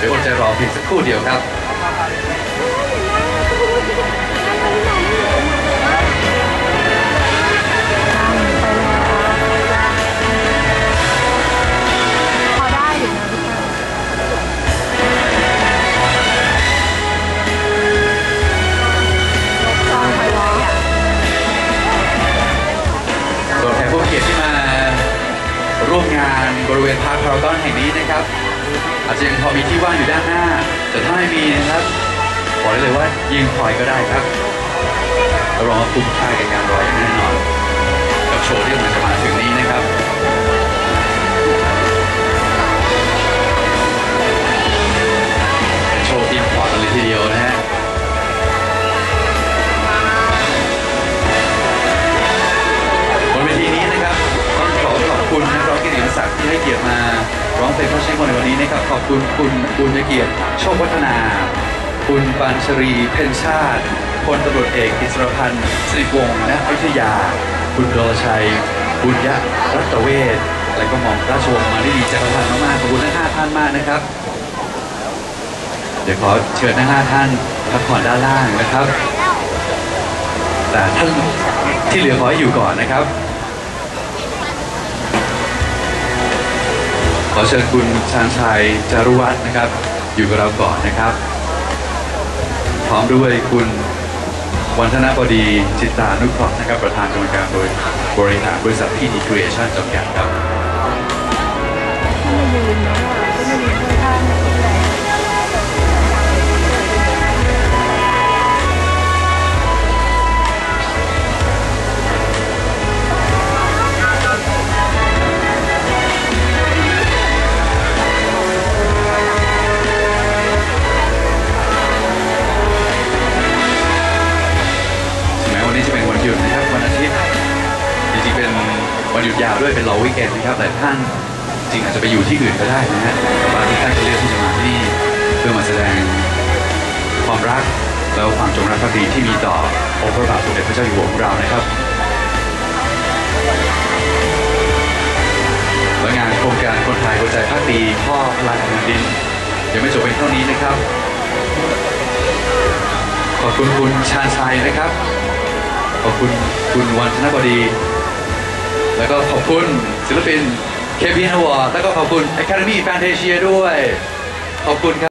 เดี๋ยวอดใจรอเพียงสักครู่เดียวครับพอได้อยู่นะพี่เต้ยกจองไปเลยอะส่วนแขกผู้เกียรติที่มาร่วมงานบริเวณพาร์คพารากอนแห่งนี้นะครับ อาจจะยังพอมีที่ว่างอยู่ด้านหน้า แต่ถ้าไม่มีนะครับบอกได้เลยว่ายิงคอยก็ได้ครับรองคุ้มค่ากับการรออย่างแน่นอนกับโชว์ที่กำลังจะ องเพลงเพราะเช่นคนในวันนี้นะครับขอบคุณคุณบุญเกียรติโชควัฒนา คุณปานชรีเพ็ญชาติพลตำรวจเอกอิสรพันธ์สิริวงศ์ณอยุธยา คุณดลชัย บุญยะรัตเวศและก็หม่อมราชวงศ์มาลีดีจักรพันธ์มากๆขอบคุณทั้งห้าท่านมากนะครับ เดี๋ยวขอเชิญทั้งห้าท่านพักผ่อนด้านล่างนะครับ แต่ท่านที่เหลือขอให้อยู่ก่อนนะครับ ขอเชิญคุณชาญชัยจารุวัฒน์นะครับ อยู่กับเราก่อนนะครับ พร้อมด้วยคุณวันธนบดีจิตานุเคราะห์นะครับ ประธานกรรมการโดยบริหารบริษัทพีดีครีเอชั่นจำกัดครับ วันหยุดยาวด้วยเป็นลอวีแกนนะครับหลายท่านจริงอาจจะไปอยู่ที่อื่นก็ได้นะฮะแต่บางท่านก็เลือกที่จะมาที่นี่เพื่อมาแสดงความรักแล้วความจงรักภักดีที่มีต่อองค์พระบาทสมเด็จพระเจ้าอยู่หัวของเรานะครับและงานโครงการคนไทยหัวใจภาคดีพ่อพลังแผ่นดินยังไม่จบเพียงเท่านี้นะครับ ขอบคุณคุณชาญชัยนะครับ ขอบคุณคุณวันธนบดี แล้วก็ขอบคุณศิลปิน KPN Award แล้วก็ขอบคุณ Academy Fantasia ด้วย ขอบคุณครับ